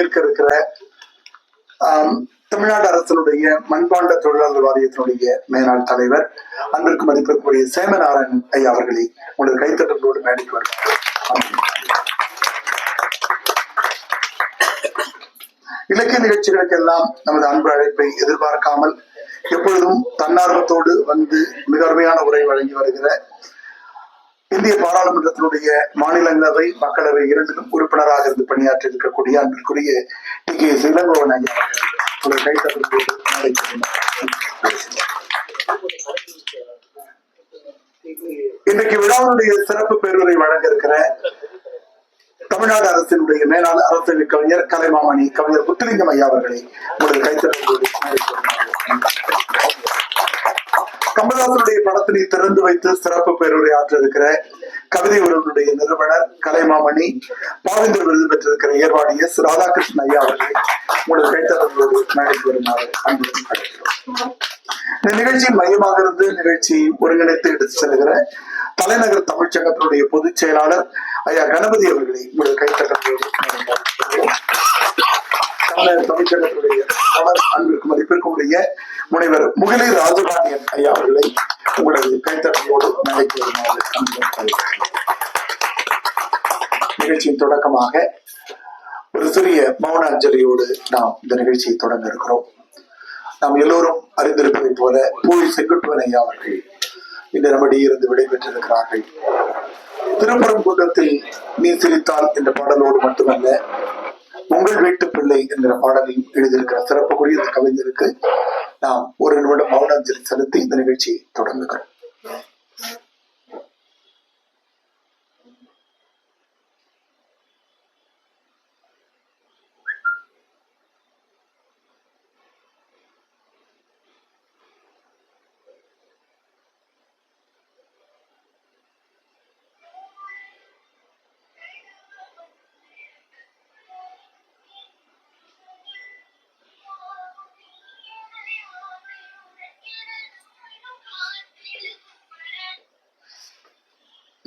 பங்கேற்க இருக்கிற தமிழ்நாடு அரசினுடைய மண்பாண்ட தொழிலாளர் வாரியத்தினுடைய மேலாள் தலைவர் அன்பிற்கு மதிப்பிற்குரிய சேமநாராயணன் ஐயா அவர்களை உங்களது கைத்தட்டங்களோடு மேடைக்கு வருகிறார் இலக்கிய நிகழ்ச்சிகளுக்கெல்லாம் நமது அன்பு அழைப்பை எதிர்பார்க்காமல் எப்பொழுதும் தன்னார்வத்தோடு வந்து மிக அருமையான உரை வழங்கி வருகிற இந்திய பாராளுமன்றத்தினுடைய மாநிலங்களவை மக்களவை இரண்டிலும் உறுப்பினராக இருந்து பணியாற்றி இருக்கக்கூடிய அன்பிற்குரிய டி. கே. இளங்கோவன் ஐயா அவர்கள். இன்றைக்கு விழாவினுடைய சிறப்பு பேருரை வழங்க இருக்கிற தமிழ்நாடு அரசினுடைய மேலாளர் அரசியல் கவிஞர் கலைமாமணி கவிஞர் முத்துலிங்கம் ஐயா அவர்களை உங்களது கைத்தறி மேடைக்கு படத்தினை திறந்து வைத்து சிறப்பு பேருரை ஆற்றிருக்கிற கவிதை உறவுடைய நிறுவனர் கலைமாமணி பாவேந்தர் விருது பெற்றிருக்கிற ஏர்வாடி எஸ் ராதாகிருஷ்ணன் ஐயா அவர்களை உங்களுக்கு கைத்தட்டங்களோடு மேடைக்கு வருமாறு அன்புடன் அழைக்கிறோம். இந்த நிகழ்ச்சியின் மையமாக இருந்து நிகழ்ச்சியை ஒருங்கிணைத்து எடுத்து செல்கிற தலைநகர் தமிழ்ச்சங்கத்தினுடைய பொதுச் செயலாளர் ஐயா கணபதி அவர்களை உங்களது கைத்தட்டங்களோடு தமிழக அழைக்கிறோம். தமிழ்ச்சங்கத்துடைய தொடர் அன்பிற்கு மதிப்பிற்குரிய முனைவர் முகிலி ராஜபாண்டியன் ஐயா அவர்களை உங்களது கைத்தட்டலோடு மேடைக்கு வருமாறு நிகழ்ச்சியின் தொடக்கமாக ஒரு சிறிய மௌன அஞ்சலியோடு நாம் இந்த நிகழ்ச்சியை தொடங்க இருக்கிறோம் நாம் எல்லோரும் அறிந்திருப்பதைப் போல பூவி செங்குட்டுவன் ஐயா அவர்கள் இன்று நம்மிடையே இருந்து விடைபெற்றிருக்கிறார்கள் திருப்பரங்குன்றத்தில் நீ சிரித்தால் என்ற பாடலோடு மட்டுமல்ல உங்கள் வீட்டு பிள்ளை என்கிற பாடலையும் எழுதியிருக்கிற சிறப்புக்குரிய இந்த கவிஞருக்கு நாம் ஒரு நிமிடம் மௌன அஞ்சலி செலுத்தி இந்த நிகழ்ச்சியை தொடங்குகிறோம்.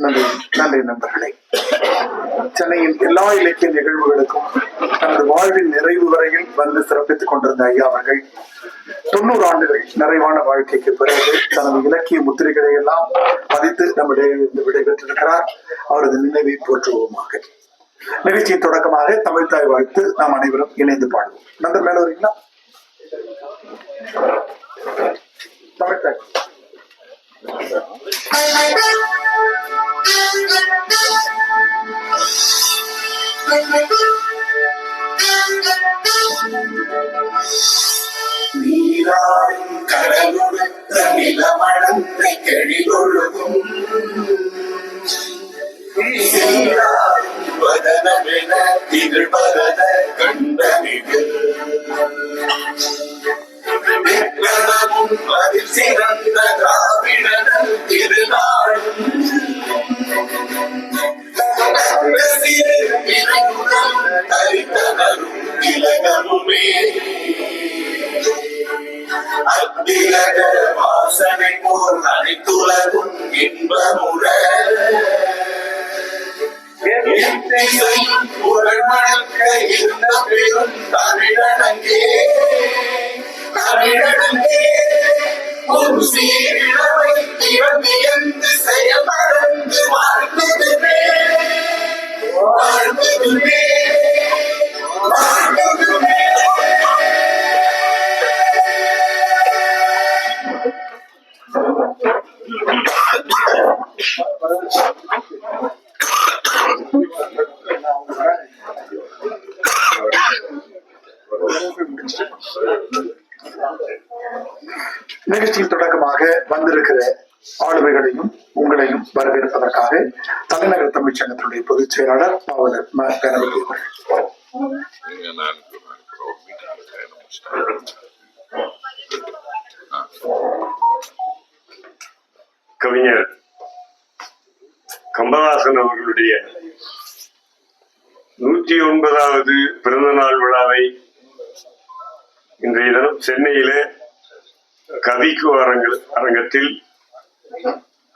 நன்றி நன்றி நண்பர்களே. சென்னையின் எல்லா இலக்கிய நிகழ்வுகளுக்கும் தனது வாழ்வின் நிறைவு வரையில் வந்து சிறப்பித்துக் கொண்டிருந்த ஐயா அவர்கள் தொண்ணூறு ஆண்டுகள் நிறைவான வாழ்க்கைக்கு பிறகு தனது இலக்கிய முத்திரைகளை எல்லாம் பதித்து நம்மிடையே இருந்து விடைபெற்றிருக்கிறார். அவரது நினைவை போற்றுவோமாக. நிகழ்ச்சியின் தொடக்கமாக தமிழ்தாய் வாழ்த்து நாம் அனைவரும் இணைந்து பாடுவோம். நண்பர் மேல வரீங்களா? தமிழ்தாய் நீராடும் கடலுடுத்த நிலமடந்தை கெழிலொழுகும் சீராடும் வதனமென திகழ்வதன கண்டனிகள் நிற்களவும் அதில் சிறந்த திராவிடனல் அத்திலக வாசனை போல் அனைத்துலகும் இன்பமுற புகழ் மணக்க இருந்த பெரும் தமிழனங்கே தமிழனங்கே ஒரு சீரிழமை மீட்டிங்ல பாவலர் முடிச்சிட்டேன் கவிஞர் கமலஹாசன் அவர்களுடைய நூற்றி ஒன்பதாவது பிறந்த நாள் விழாவை இன்றைய தினம் சென்னையிலே கவிக்கு அரங்கத்தில்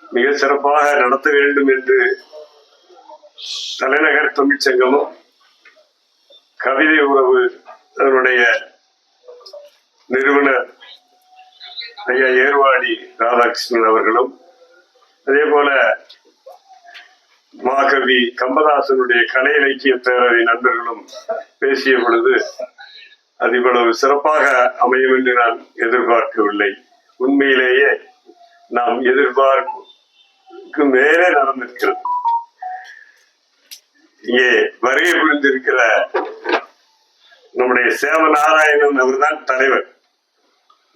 மிக சிறப்பாக நடத்த வேண்டும் என்று தலைநகர் தமிழ்ச்சங்கமும் கவிதை உறவு அதனுடைய நிறுவனர் ஐயா ஏர்வாடி ராதாகிருஷ்ணன் அவர்களும் அதே போல மாகவி கம்பதாசனுடைய கலை இலக்கிய பேரவை நண்பர்களும் பேசிய பொழுது அது இவ்வளவு சிறப்பாக அமையும் என்று நான் எதிர்பார்க்கவில்லை. உண்மையிலேயே நாம் எதிர்பார்க்கும் மேலே நடந்திருக்கிறது. இங்கே வருகை புரிந்திருக்கிற நம்முடைய சேவநாராயணன் அவர்தான் தலைவர்.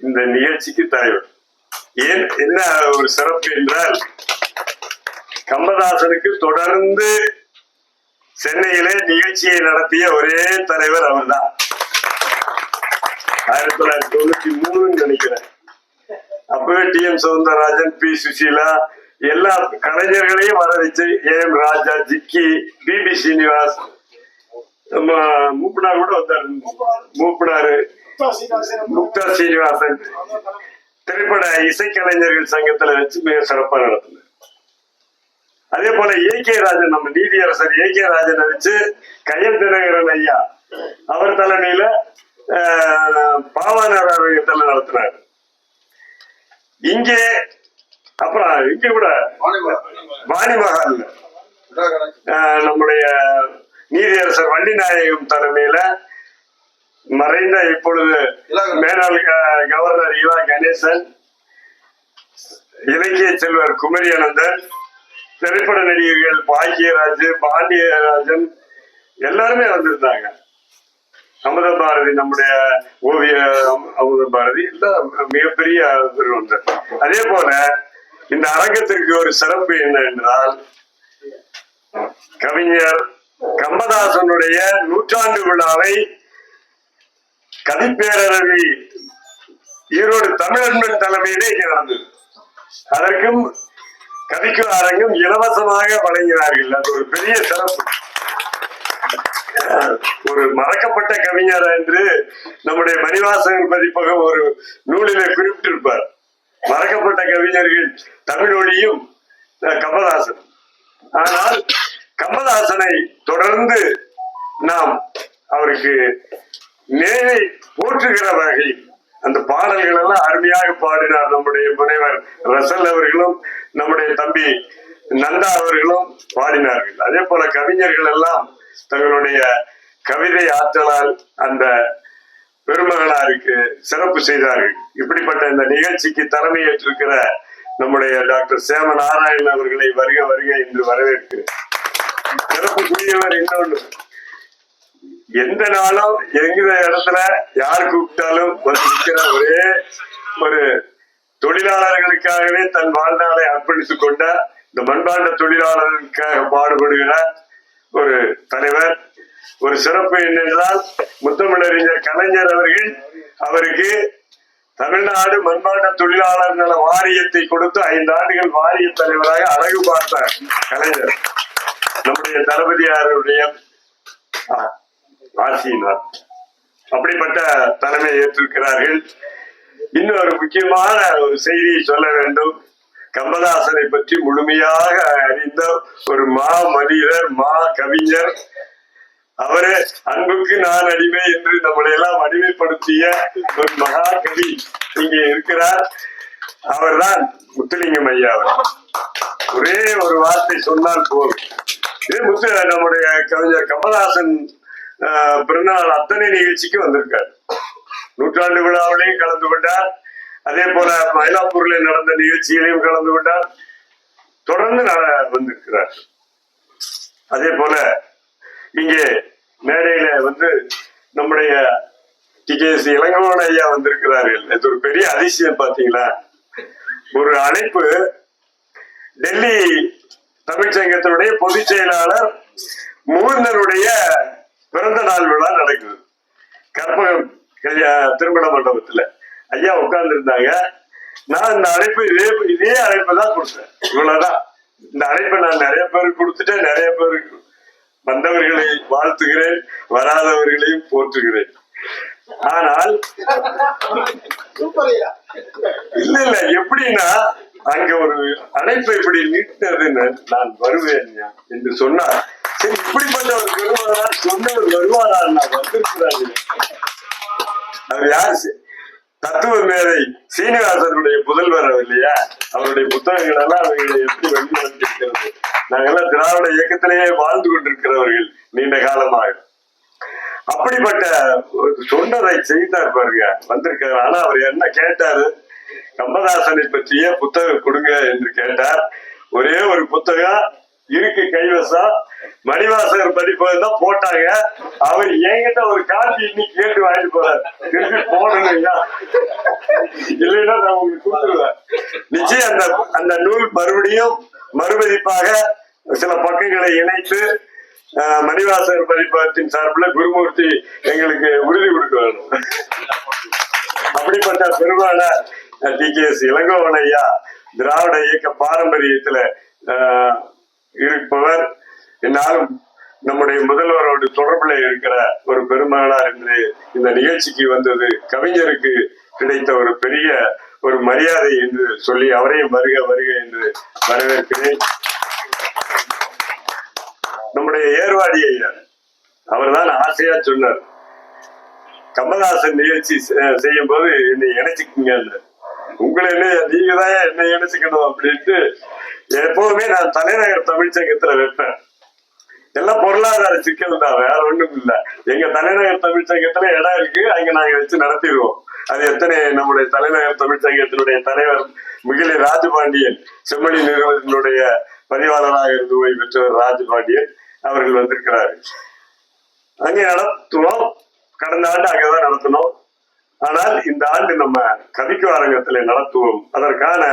இந்த நிகழ்ச்சிக்கு தலைவர். ஏன் என்ன ஒரு சிறப்பு என்றால் கம்பதாசனுக்கு தொடர்ந்து சென்னையிலே நிகழ்ச்சியை நடத்திய ஒரே தலைவர் அவர்தான். ஆயிரத்தி தொள்ளாயிரத்தி தொண்ணூத்தி மூணுன்னு நினைக்கிறேன். அப்பவே T M Soundararajan P Susheela எல்லா கலைஞர்களையும் வர வச்சு ஏ ராஜா ஜிக்கி பிபி சீனிவாஸ் நம்ம மூப்பனார் கூட வந்தார். மூப்பனாரு முக்தா சீனிவாசன். திரைப்பட இசைக்கலைஞர்கள் சங்கத்துல வச்சு மிக சிறப்பா நடத்தினார். அதே போல ஏ கே ராஜன் நம்ம நீதியரசர் ஏ கே ராஜனை வச்சு கையல் தினகரன் ஐயா அவர் தலைமையில ஆஹ், அரங்கத்தில் நடத்தினார். இங்கே அப்புறம் இங்க கூட வாணி மகால்ல ஆஹ், நம்முடைய நீதியரசர் வள்ளிநாயகம் தலைமையில மறைந்த இப்பொழுது மேலாள் கவர்னர் ஈவா கணேசன் இலக்கிய செல்வர் குமரி அனந்தன் திரைப்பட நடிகர்கள் பாக்கியராஜ் பாண்டியராஜன் எல்லாருமே வந்திருந்தாங்க. அமுத பாரதி நம்முடைய ஓவிய அமு- அமுத பாரதி எல்லாம் மிகப்பெரிய அதே போல இந்த அரங்கத்திற்கு ஒரு சிறப்பு என்ன என்றால் கவிஞர் கம்பதாசனுடைய நூற்றாண்டு விழாவை கவிப்பேரரவி ஈரோடு தமிழன்பன் தலைமையிலே இங்கே நடந்தது அதற்கும் கவிக்கு அரங்கம் இலவசமாக வழங்கினார்கள். அது ஒரு பெரிய சிறப்பு. ஒரு மறக்கப்பட்ட கவிஞர் என்று நம்முடைய மணிவாசகர் பதிப்பகம் ஒரு நூலிலே குறிப்பிட்டிருப்பார். மறக்கப்பட்ட கவிஞர்கள் தமிழொழியும் கமலாசன் கமலஹாசன் ஆனால் கமலஹாசனை தொடர்ந்து நாம் அவருக்கு நேரை போற்றுகிற வகை அந்த பாடல்கள் எல்லாம் அருமையாக பாடினார் நம்முடைய முனைவர் ரசல் அவர்களும் நம்முடைய தம்பி நந்தா அவர்களும் பாடினார்கள். அதே போல கவிஞர்கள் எல்லாம் தங்களுடைய கவிதை ஆற்றலால் அந்த பெருமகனாருக்கு சிறப்பு செய்தார்கள் இப்படிப்பட்ட இந்த நிகழ்ச்சிக்கு தலைமை ஏற்றிருக்கிற நம்முடைய டாக்டர் சேம நாராயணன் அவர்களை வருக வருக என்று வரவேற்கிறேன். சிறப்புக்குரியவர் இன்னொன்று எந்த நாளும் எங்கிற இடத்துல யார் கூப்பிட்டாலும் வந்திருக்கிற ஒரே ஒரு தொழிலாளர்களுக்காகவே தன் வாழ்நாளை அர்ப்பணித்துக் கொண்ட இந்த மண்பாண்ட தொழிலாளர்களுக்காக பாடுபடுகிற ஒரு தலைவர் ஒரு சிறப்பு என்னென்றால் முத்தமிழறிஞர் கலைஞர் அவர்கள் அவருக்கு தமிழ்நாடு மண்பாண்ட தொழிலாளர் நல வாரியத்தை கொடுத்து ஐந்து ஆண்டுகள் வாரிய தலைவராக அழகு பார்த்தார் கலைஞர். நம்முடைய தளபதியாருடைய ஆசியினார். அப்படிப்பட்ட தலைமை ஏற்றிருக்கிறார்கள். இன்னொரு முக்கியமான ஒரு செய்தியை சொல்ல வேண்டும். கம்பதாசனை பற்றி முழுமையாக அறிந்த ஒரு மா மனிதர் மா கவிஞர் அவரே அன்புக்கு நான் அடிமை என்று நம்மளை எல்லாம் அடிமைப்படுத்திய ஒரு மகா கவி இங்கே இருக்கிறார். அவர்தான் முத்துலிங்கம் ஐயா அவர். ஒரே ஒரு வார்த்தை சொன்னால் போதும். இது முத்து நம்முடைய கவிஞர் கமலஹாசன் ஆஹ், அத்தனை நிகழ்ச்சிக்கு வந்திருக்கார். நூற்றாண்டு விழாவிலையும் கலந்து கொண்டார். அதே போல மயிலாப்பூர்ல நடந்த நிகழ்ச்சிகளையும் கலந்து கொண்டார். தொடர்ந்து வந்திருக்கிறார். அதே போல இங்கே மேடையில வந்து நம்முடைய டிகேசி இளங்கவன் ஐயா வந்திருக்கிறார்கள். இது ஒரு பெரிய அதிசயம் பாத்தீங்களா? ஒரு அழைப்பு டெல்லி தமிழ்ச்சங்கத்தினுடைய பொதுச் செயலாளர் முகுந்தனுடைய பிறந்த நாள் விழா நடக்குது. கற்பகம் திருமண மண்டபத்துல. ஐயா உட்கார்ந்து இருந்தாங்க நான் இந்த அழைப்பு இதே இதே அழைப்பு தான் கொடுத்தேன். இவ்வளவுதான். இந்த அழைப்பை நான் நிறைய பேருக்கு கொடுத்துட்டேன் நிறைய பேருக்கு வந்தவர்களை வாழ்த்துகிறேன் வராதவர்களையும் போற்றுகிறேன். ஆனால் இல்ல இல்ல எப்படின்னா அங்க ஒரு அழைப்பை இப்படி நீட்டதுன்னு நான் வருவேன் என்று சொன்னார். சரி இப்படிப்பட்ட ஒரு பெருமானா சொன்னவர் வருவாரா? நான் வந்திருக்கிறாரு அவர் யாரு? தத்துவ மேதை சீனிவாசனுடைய புதல்வர் அவர் இல்லையா? அவருடைய புத்தகங்கள் எல்லாம் அவர்களை எப்படி வெளிநடத்திருக்கிறது நாங்கெல்லாம் திராவிட இயக்கத்திலேயே வாழ்ந்து கொண்டிருக்கிறவர்கள் நீண்ட காலமாக. அப்படிப்பட்ட ஒரு சொன்னதை செய்தார் பாருங்க வந்திருக்காரு. ஆனா அவர் என்ன கேட்டாரு? கம்பதாசனை பற்றிய புத்தகம் கொடுங்க என்று கேட்டார். ஒரே ஒரு புத்தகம் இருக்கு கைவசம். மணிவாசகர் படிப்பது தான் போட்டாங்க. அவர் என்கிட்ட ஒரு காப்பி இன்னைக்கு கேட்டு வாங்கிட்டு போறாரு. திருப்பி போடணும் இல்லைன்னா நான் உங்களுக்கு கொடுத்துருவேன். நிச்சயம் அந்த அந்த நூல் மறுபடியும் மறுமதிப்பாக சில பக்கங்களை இணைத்து ஆஹ், மணிவாசகர் பதிப்பகத்தின் சார்பில் குருமூர்த்தி எங்களுக்கு உறுதி கொடுக்க வேண்டும். அப்படிப்பட்ட பெருமான டி. கே. எஸ். இளங்கோவன் ஐயா திராவிட இயக்க பாரம்பரியத்துல ஆஹ், இருப்பவர். என்னாலும் நம்முடைய முதல்வரோடு தொடர்புல இருக்கிற ஒரு பெருமானார் என்று இந்த நிகழ்ச்சிக்கு வந்தது கவிஞருக்கு கிடைத்த ஒரு பெரிய ஒரு மரியாதை என்று சொல்லி அவரையும் வருக வருக என்று வரவேற்கிறேன். நம்முடைய ஏர்வாடி ஐயா அவர்தான் ஆசையா சொன்னார். கமலஹாசன் நிகழ்ச்சி செய்யும் போது என்னை இணைச்சுக்குங்க உங்களை என்ன நீங்க தான் என்னை இணைச்சிக்கணும் அப்படின்ட்டு எப்பவுமே நான் தலைநகர் தமிழ்ச்சங்கத்துல வைப்பேன். எல்லாம் பொருளாதார சிக்கல் தான் வேற ஒண்ணும் இல்ல எங்க தலைநகர் தமிழ்ச்சங்கத்துல இடம் இருக்கு அங்க நாங்க வச்சு நடத்திடுவோம். அது எத்தனை நம்முடைய தலைநகர் தமிழ்ச்சங்கத்தினுடைய தலைவர் மிகிலி ராஜபாண்டியன் செம்மணி நிறுவனத்தினுடைய பதிவாளராக இருந்து ஓய்வு பெற்றவர் ராஜபாண்டியன் அவர்கள் வந்திருக்கிறார். அங்கே நடத்துவோம். கடந்த ஆண்டு அங்கேதான் நடத்தினோம். ஆனால் இந்த ஆண்டு நம்ம கவிக்கு அரங்கத்தில் நடத்துவோம். அதற்கான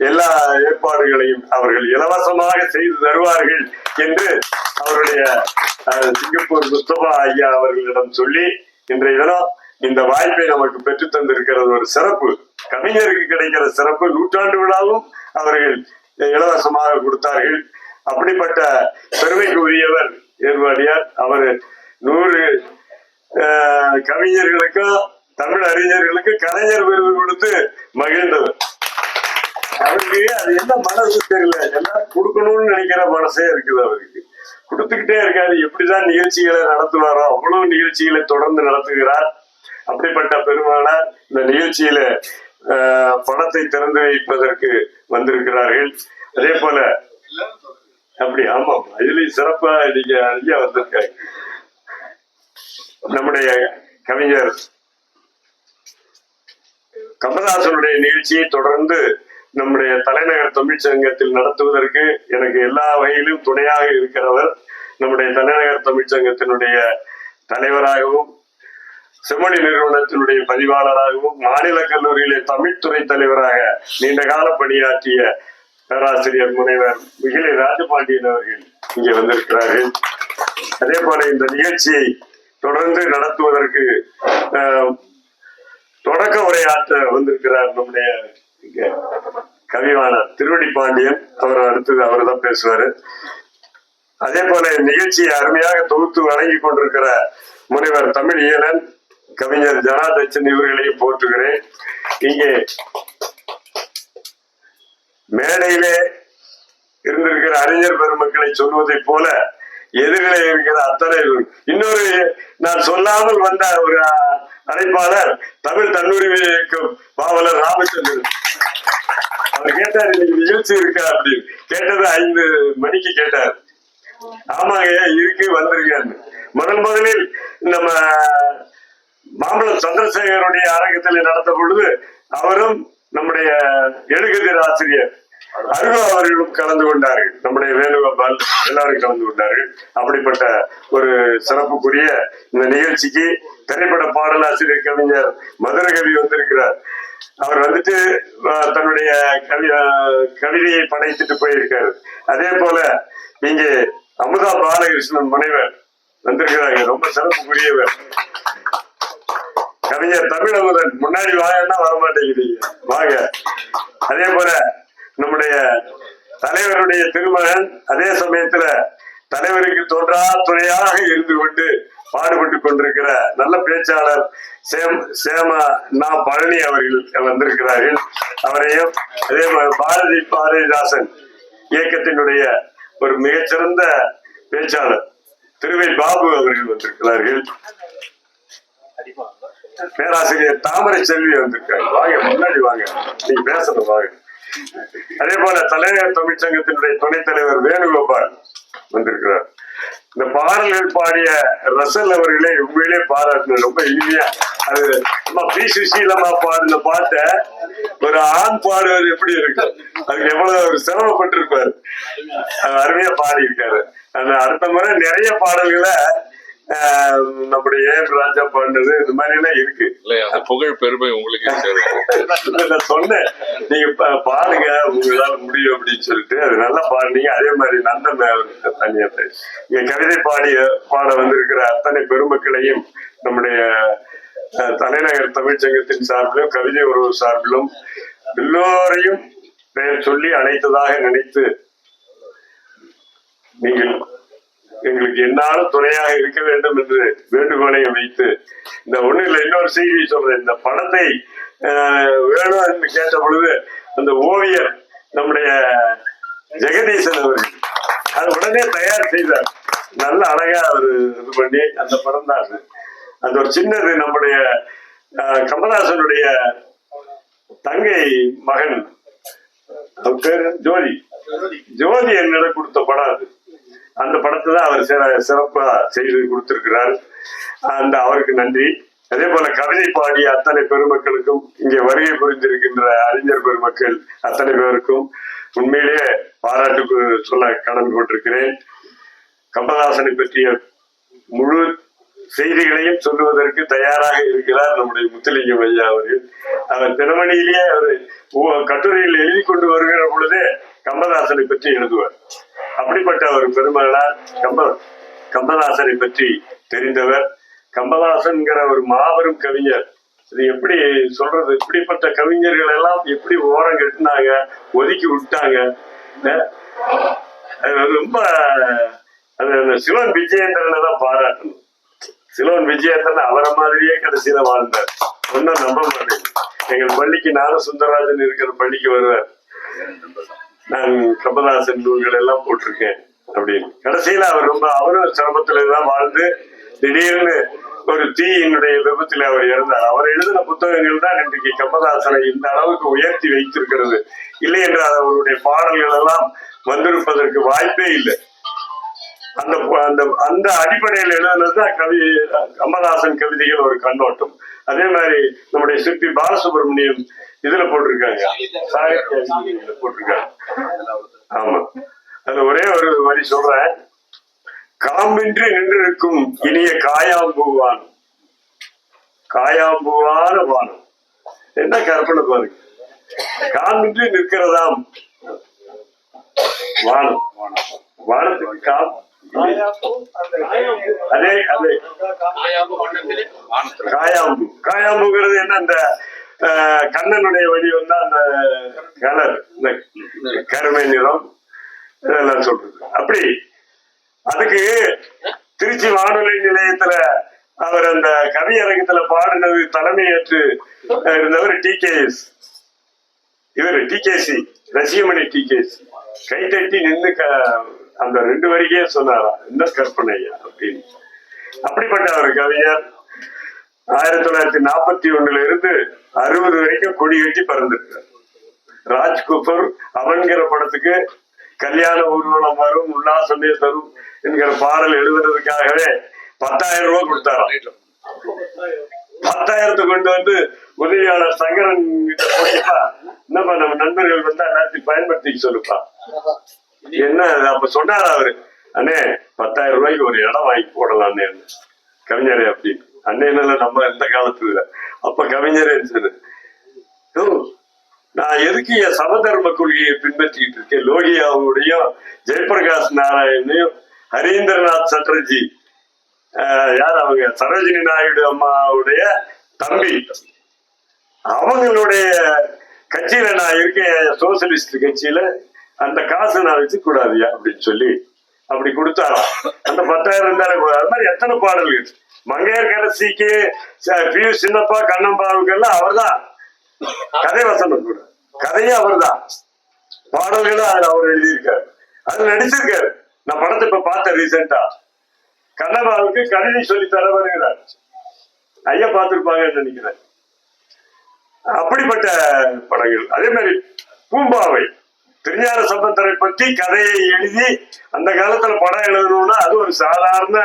எல்லா ஏற்பாடுகளையும் அவர்கள் இலவசமாக செய்து தருவார்கள் என்று அவருடைய அஹ், சிங்கப்பூர் முஸ்தபா ஐயா அவர்களிடம் சொல்லி இன்றைய தினம் இந்த வாய்ப்பை நமக்கு பெற்று தந்திருக்கிறது ஒரு சிறப்பு. கவிஞருக்கு கிடைக்கிற சிறப்பு நூற்றாண்டு விழாவும் அவர்கள் இலவசமாக கொடுத்தார்கள். அப்படிப்பட்ட பெருமைக்கு உரியவர் ஏர்வாடியார் அவர் நூறு கவிஞர்களுக்கும் தமிழ் அறிஞர்களுக்கு கலைஞர் விருது கொடுத்து மகிழ்ந்தவர். அவருக்கு அது என்ன மனசு தெரியல. எல்லாம் கொடுக்கணும்னு நினைக்கிற மனசே இருக்குது அவருக்கு. கொடுத்துக்கிட்டே இருக்காரு. எப்படிதான் நிகழ்ச்சிகளை நடத்துவாரோ அவ்வளவு நிகழ்ச்சிகளை தொடர்ந்து நடத்துகிறார். அப்படிப்பட்ட பெருமானார் இந்த நிகழ்ச்சியில ஆஹ், பணத்தை திறந்து வைப்பதற்கு வந்திருக்கிறார்கள். அதே போல அப்படி ஆமாம் இதுலயும் சிறப்பா நீங்க ஐயா வந்திருக்காங்க நம்முடைய கவிஞர் கமலஹாசனுடைய நிகழ்ச்சியை தொடர்ந்து நம்முடைய தலைநகர் தமிழ்ச்சங்கத்தில் நடத்துவதற்கு எனக்கு எல்லா வகையிலும் துணையாக இருக்கிறவர் நம்முடைய தலைநகர் தமிழ்ச்சங்கத்தினுடைய தலைவராகவும் செம்மொழி நிறுவனத்தினுடைய பதிவாளராகவும் மாநில கல்லூரியிலே தமிழ்துறை தலைவராக நீண்ட கால பணியாற்றிய பேராசிரியர் முனைவர் மிகிலை ராஜபாண்டியன் அவர்கள் இங்கே வந்திருக்கிறார்கள். அதே போல இந்த நிகழ்ச்சியை தொடர்ந்து நடத்துவதற்கு தொடக்க உரையாற்ற வந்திருக்கிறார் நம்முடைய இங்க கவிவாணர் திருவடி பாண்டியன் அவர் அடுத்தது அவர் தான் பேசுவாரு. அதே போல நிகழ்ச்சியை அருமையாக தொகுத்து வழங்கி கொண்டிருக்கிற முனைவர் தமிழ் ஈழன் கவிஞர் ஜனாதச்சன் இவர்களையும் போற்றுகிறேன். இங்கே மேடையிலே இருந்திருக்கிற அறிஞர் பெருமக்களை சொல்வதை போல எதிரிலே இருக்கிற அத்தனை இன்னொரு நான் சொல்லாமல் வந்த ஒரு அழைப்பாளர் தமிழ் தன்னுரிமை இயக்கம் பாவலர் ராமச்சந்திரன். அவர் கேட்டார் இன்னைக்கு நிகழ்ச்சி இருக்கா? அப்படின்னு. கேட்டது ஐந்து மணிக்கு கேட்டார். ஆமாங்க இருக்கு வந்திருக்காரு முதல் முதலில் நம்ம மாம்பழம் சந்திரசேகருடைய அரங்கத்தில் நடந்த பொழுது அவரும் நம்முடைய எழுகதிர் ஆசிரியர் அருகா அவர்களும் கலந்து கொண்டார்கள். நம்முடைய வேணுகோபால் எல்லாரும் கலந்து கொண்டார்கள். அப்படிப்பட்ட ஒரு சிறப்புக்குரிய இந்த நிகழ்ச்சிக்கு திரைப்பட பாடலாசிரியர் கவிஞர் மதுரகவி வந்திருக்கிறார். அவர் வந்துட்டு அஹ், தன்னுடைய கவி கவிதையை படைத்துட்டு போயிருக்காரு. அதே போல இங்கே அமுதா பாலகிருஷ்ணன் முனைவர் வந்திருக்கிறாங்க ரொம்ப சிறப்புக்குரியவர். கவிஞர் தமிழமுதன் முன்னாடி வாங்கன்னா வரமாட்டேங்கிறீங்க வாங்க. அதே போல நம்முடைய தலைவருடைய திருமகன் அதே சமயத்துல தலைவருக்கு தொன்றா துணையாக இருந்து கொண்டு பாடுபட்டு கொண்டிருக்கிற நல்ல பேச்சாளர் சேம் சேமா நா பழனி அவர்கள் வந்திருக்கிறார்கள். அவரையும் அதே போல பாரதி பாரதிதாசன் இயக்கத்தினுடைய ஒரு மிகச்சிறந்த பேச்சாளர் திருவை பாபு அவர்கள் வந்திருக்கிறார்கள். பேராசிரியர் தாமரை செல்வி வந்திருக்காங்க வாங்க முன்னாடி வாங்க. நீங்க பேசணும் வாங்க. அதே போல தலைவர் தமிழ்ச்சங்கத்தினுடைய துணைத் தலைவர் வேணுகோபால் வந்திருக்கிறார். இந்த பாடல்கள் பாடிய ரசல் அவர்களே உண்மையிலே பாராட்டணும் ரொம்ப இனிமையா அது அம்மா பி சுசீலமா பாடின பாட்ட ஒரு ஆண் பாடுவது எப்படி இருக்கு அதுக்கு எவ்வளவு ஒரு சிரமப்பட்டிருப்பாரு. அருமையா பாடி இருக்காரு அடுத்த முறை நிறைய பாடல்களை நம்முடைய ராஜா பாடினது இந்த மாதிரி எல்லாம் இருக்கு. இல்லை அந்த புகழ் பெருமை உங்களுக்கு சொன்னேன். நீங்க பா- பாடுங்க உங்களால முடியும் அப்படின்னு சொல்லிட்டு. அது நல்லா பாடுனீங்க. அதே மாதிரி நந்தன் அவருக்கு தனியா பேசு. இங்க கவிதை பாடிய பாட வந்திருக்கிற அத்தனை பெருமக்களையும் நம்முடைய தலைநகர் தமிழ்ச்சங்கத்தின் சார்பிலும் கவிதை உறவு சார்பிலும் எல்லோரையும் பெயர் சொல்லி அழைத்ததாக நினைத்து நீங்கள் எங்களுக்கு என்னாலும் துணையாக இருக்க வேண்டும் என்று வேண்டுகோளை வைத்து இந்த ஒண்ணு இல்ல இன்னொரு செய்தி சொல்றேன். இந்த படத்தை வேணும் என்று கேட்ட பொழுது அந்த ஓவியர் நம்முடைய ஜெகதீசன் அவர்கள் அது உடனே தயார் செய்தார். நல்ல அழகா அவர் இது பண்ணி அந்த படம் தான் அது. அந்த ஒரு சின்னது நம்முடைய கமலஹாசனுடைய தங்கை மகன். பேரு? ஜோதி. ஜோதி என்னிடம் கொடுத்த படம் அது. அந்த படத்தை தான் அவர் சிற- சிறப்பா செய்து கொடுத்திருக்கிறார். அந்த அவருக்கு நன்றி. அதே போல கவிதை பாடிய அத்தனை பெருமக்களுக்கும் இங்கே வருகை புரிந்திருக்கின்ற அறிஞர் பெருமக்கள் அத்தனை பேருக்கும் உண்மையிலேயே பாராட்டு சொல்ல கடந்து கொண்டிருக்கிறேன் கமலஹாசனை பற்றிய முழு செய்திகளையும் சொல்லுவதற்கு தயாராக இருக்கிறார் நம்முடைய முத்துலிங்கம் ஐயா அவர்கள். அவர் தினமணியிலேயே அவர் கட்டுரையில் எழுதி கொண்டு வருகிற பொழுதே கமலஹாசனை பற்றி எழுதுவார். அப்படிப்பட்ட ஒரு பெருமகளார் கம்ப கம்பதாசனை பற்றி தெரிந்தவர். கம்பதாசன்கிற ஒரு மாபெரும் கவிஞர். இது எப்படி சொல்றது? இப்படிப்பட்ட கவிஞர்கள் எல்லாம் எப்படி ஓரம் கட்டினாங்க ஒதுக்கி விட்டாங்க? அது ரொம்ப அது அந்த சிவன் விஜயேந்திரனை தான் பாராட்டணும். சிலோன் விஜயேந்திரன் அவரை மாதிரியே கடைசியில வாழ்ந்தார். ஒன்னும் நம்ப மாட்டேங்க எங்கள் பள்ளிக்கு நாக சுந்தரராஜன் இருக்கிற பள்ளிக்கு வருவார். நான் கமலஹாசன் நூல்கள் எல்லாம் போட்டிருக்கேன் அப்படின்னு. கடைசியில அவர் ரொம்ப அவரும் சிரமத்துல தான் வாழ்ந்து திடீர்னு ஒரு தீயினுடைய விபத்துல அவர் இறந்தார். அவர் எழுதின புத்தகங்கள் தான் இன்றைக்கு கமலஹாசனை இந்த அளவுக்கு உயர்த்தி வைத்திருக்கிறது. இல்லை என்றால் அவருடைய பாடல்கள் எல்லாம் வந்திருப்பதற்கு வாய்ப்பே இல்லை. அந்த அந்த அந்த அடிப்படையில் எழுதுனதுதான் கவி கமலஹாசன் கவிதைகள் ஒரு கண்ணோட்டம். அதே மாதிரி நம்முடைய சிற்பி பாலசுப்ரமணியம் இதுல போட்டிருக்காங்க. சாகித்ய போட்டிருக்காங்க. ஆமா. அதுல ஒரே ஒரு வரி சொல்றேன். காம்பின்றி நின்றிருக்கும் இனிய காயாம்பூவான். காயாம்பூவான வானம் என்ன கற்பனை பாருங்க. காம்பின்றி நிற்கிறதாம். வானம் வானத்துக்கு காம் அதே அதே. காயாம்பு காயாம்புங்கிறது என்ன அந்த அஹ், கண்ணனுடைய வழி வந்து அந்த கலர் இந்த கருமை நிறம் இதெல்லாம் சொல்றது. அப்படி அதுக்கு திருச்சி வானொலி நிலையத்துல அவர் அந்த கவியரங்கத்துல பாடினது தலைமையேற்று இருந்தவர் டி கே எஸ். இவர் T K C Rasikamani T K C. கை தட்டி நின்று க அந்த ரெண்டு வரைக்கே சொன்னாரா என்ன கற்பனையா அப்படின்னு. அப்படிப்பட்ட ஒரு கவிஞர். ஆயிரத்தி தொள்ளாயிரத்தி நாற்பத்தி ஒண்ணுல இருந்து அறுபது வரைக்கும் கொடி கட்டி பறந்திருக்கார். ராஜ்குப்பர் அவன்கிற படத்துக்கு கல்யாண ஊர்வலம் வரும் உல்லாசமே தரும் என்கிற பாடல் எழுதுறதுக்காகவே பத்தாயிரம் ரூபாய் கொடுத்தாராம். பத்தாயிரத்தை கொண்டு வந்து உதவியாளர் சங்கரன் கிட்ட போட்டுப்பா என்னப்பா நம்ம நண்பர்கள் வந்து எல்லாத்தையும் பயன்படுத்தி சொல்லுப்பா. என்ன அப்ப சொன்னார் அவரு? அண்ணே பத்தாயிரம் ரூபாய்க்கு ஒரு இடம் வாங்கி போடலாம்னு. கவிஞரே அப்படின்னு. அண்ணன் நம்ம இந்த காலத்துல அப்ப கவிஞரே சொன்ன நான் எதுக்கு என் சமதர்ம கொள்கையை பின்பற்றிட்டு இருக்கேன்? லோகியாவுடையும் ஜெயபிரகாஷ் நாராயணையும் ஹரீந்திரநாத் சட்டர்ஜி யார் அவங்க? சரோஜினி நாயுடு அம்மாவுடைய தம்பி. அவங்களுடைய கட்சியில நான் இருக்கேன் சோசியலிஸ்ட் கட்சியில. அந்த காசை நான் வச்சு கூடாதியா அப்படின்னு சொல்லி அப்படி கொடுத்தாராம். அந்த பத்தாயிரம் இருந்தாலே அது மாதிரி எத்தனை பாடல்கள் மங்கையர்கரசிக்கு பி. சின்னப்பா கண்ணம்பாவுக்கு எல்லாம் அவர்தான். கதை வசனம் கூட. கதையும் அவர்தான். பாடல்களும் அதுல அவர் எழுதியிருக்காரு. அது நடிச்சிருக்காரு. நான் படத்தை இப்ப பார்த்தேன் ரீசெண்டா கண்ணபாவுக்கு கணினி சொல்லி தர வருகிறார் ஐயா பார்த்திருப்பாங்கன்னு நினைக்கிறேன். அப்படிப்பட்ட படங்கள். அதே மாதிரி பூம்பாவை. பெரியார சம்பந்தரை பற்றி கதையை எழுதி அந்த காலத்துல படம் எழுதணும்னா அது ஒரு சாதாரண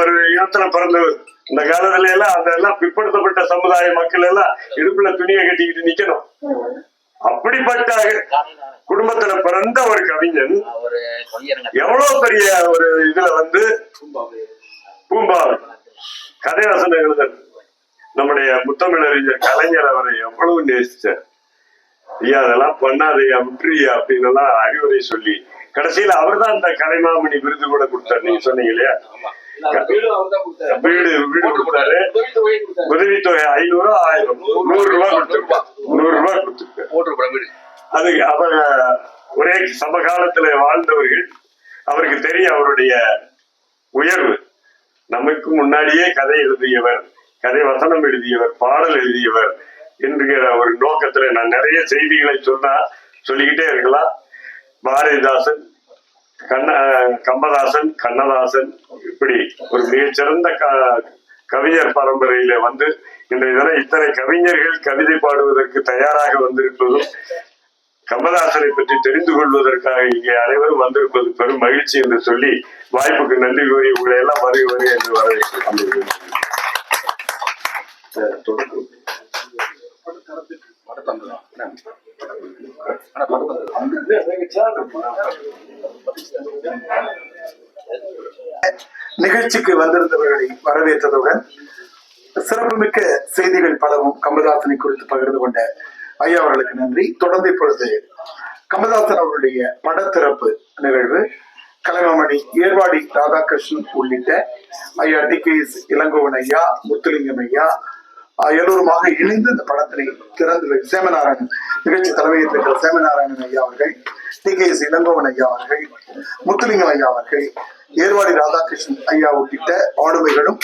ஒரு இனத்துல பிறந்தவர். இந்த காலத்துல எல்லாம் அந்த எல்லாம் பிற்படுத்தப்பட்ட சமுதாய மக்கள் எல்லாம் இடுப்புல துணியை கட்டிக்கிட்டு நிக்கணும். அப்படிப்பட்ட குடும்பத்துல பிறந்த ஒரு கவிஞன் எவ்வளவு பெரிய ஒரு இதுல வந்து பூம்பாவை. கதை வசனம் எழுதல். நம்முடைய முத்தமிழறிஞர் கலைஞர் அவரை எவ்வளவு நேசிச்சார். ஐயா அதெல்லாம் பண்ணாதையா விட்டுறியா அப்படின்னு எல்லாம் அறிவுரை சொல்லி கடைசியில அவர்தான் அந்த கலைமாமணி விருது கூட கொடுத்தார். நீங்க சொன்னீங்க இல்லையா? வீடு வீடு கொடுத்தாரு. உதவித்தொகை ஐநூறு ஆயிரம். நூறு ரூபாய் கொடுத்துருப்பான் நூறு ரூபாய் கொடுத்துருக்காரு அது அவர் ஒரே சமகாலத்துல வாழ்ந்தவர்கள் அவருக்கு தெரியும் அவருடைய உயர்வு. நமக்கு முன்னாடியே கதை எழுதியவர் கதை வசனம் எழுதியவர் பாடல் எழுதியவர் என்கிற ஒரு நோக்கத்துல நான் நிறைய செய்திகளை சொன்னா சொல்லிக்கிட்டே இருக்கலாம். பாரதிதாசன் கண்ண கம்பதாசன் கண்ணதாசன் இப்படி ஒரு மிகச்சிறந்த க- கவிஞர் பரம்பரையில வந்து இன்றைய தினம் இத்தனை கவிஞர்கள் கவிதை பாடுவதற்கு தயாராக வந்திருப்பதும் கமலஹாசனை பற்றி தெரிந்து கொள்வதற்காக இங்கே அனைவரும் வந்திருப்பது பெரும் மகிழ்ச்சி என்று சொல்லி வாய்ப்புக்கு நன்றி கூறி உங்களை எல்லாம் வருக வருக என்று வரவேற்கிறேன். நிகழ்ச்சிக்கு வந்திருந்தவர்களை வரவேற்றதுடன் சிறப்புமிக்க செய்திகள் பலவும் கமல்ஹாசனை குறித்து பகிர்ந்து கொண்ட ஐயா அவர்களுக்கு நன்றி. தொடர்ந்து இப்பொழுது கமல்ஹாசன் அவருடைய படத்திறப்பு நிகழ்வு கலைமாமணி ஏர்வாடி ராதாகிருஷ்ணன் உள்ளிட்ட ஐயா டி கே எஸ் இளங்கோவன் ஐயா முத்துலிங்கம் ஐயா எல்லோருமாக இணைந்து இந்த படத்தினை திறந்து சேமநாராயணன் நிகழ்ச்சி தலைமையில் இருக்கிற சேமநாராயணன் ஐயா அவர்கள் டி இளங்கோவன் ஐயா அவர்கள் முத்துலிங்கம் ஐயா அவர்கள் ஏர்வாடி ராதாகிருஷ்ணன் ஐயா உள்ளிட்ட ஆளுமைகளும்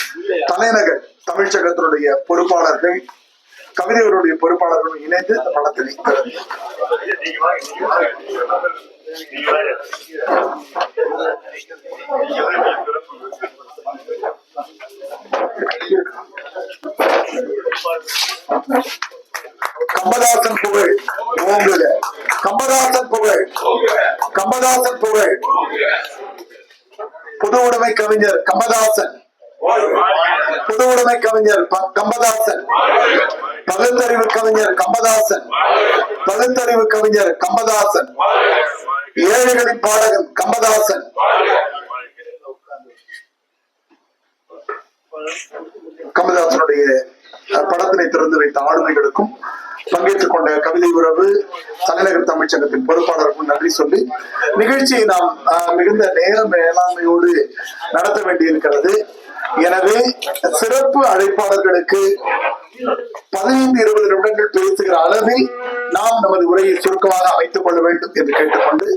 தலைநகர் தமிழ்ச்சகத்தினுடைய பொறுப்பாளர்கள் கவிதைகளுடைய பொறுப்பாளர்களும் இணைந்து இந்த படத்தினை திறந்து கம்பதாசன் புகழ். ஓங்குக. கம்பதாசன் புகழ். கம்பதாசன் புகழ். புது உடைமை கவிஞர் கம்பதாசன். புது உடைமை கவிஞர் கம்பதாசன். பகுத்தறிவு கவிஞர் கம்பதாசன். பகுத்தறிவு கவிஞர் கம்பதாசன். ஏழைகளின் பாடகன் கம்பதாசன். கமலஹாசனுடைய படத்தினை திறந்து வைத்த ஆளுமைகளுக்கும் பங்கேற்றுக் கொண்ட கவிதை உறவு தலைநகர் தமிழ்ச்சங்கத்தின் பொறுப்பாளருக்கும் நன்றி சொல்லி நிகழ்ச்சியை நாம் மிகுந்த நேர மேலாண்மையோடு நடத்த வேண்டியிருக்கிறது. எனவே சிறப்பு அழைப்பாளர்களுக்கு பதினைந்து இருபது நிமிடங்கள் பேசுகிற அளவில் நாம் நமது உரையை சுருக்கமாக அமைத்துக் கொள்ள வேண்டும் என்று கேட்டுக்கொண்டு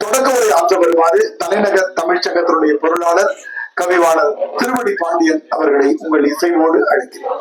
தொடக்க உரை ஆற்ற வருமாறு தலைநகர் தமிழ்ச்சங்கத்தினுடைய பொருளாளர் கவிவாளர் திருவடி பாண்டியன் அவர்களை உங்கள் இசைவோடு அழைக்கிறேன்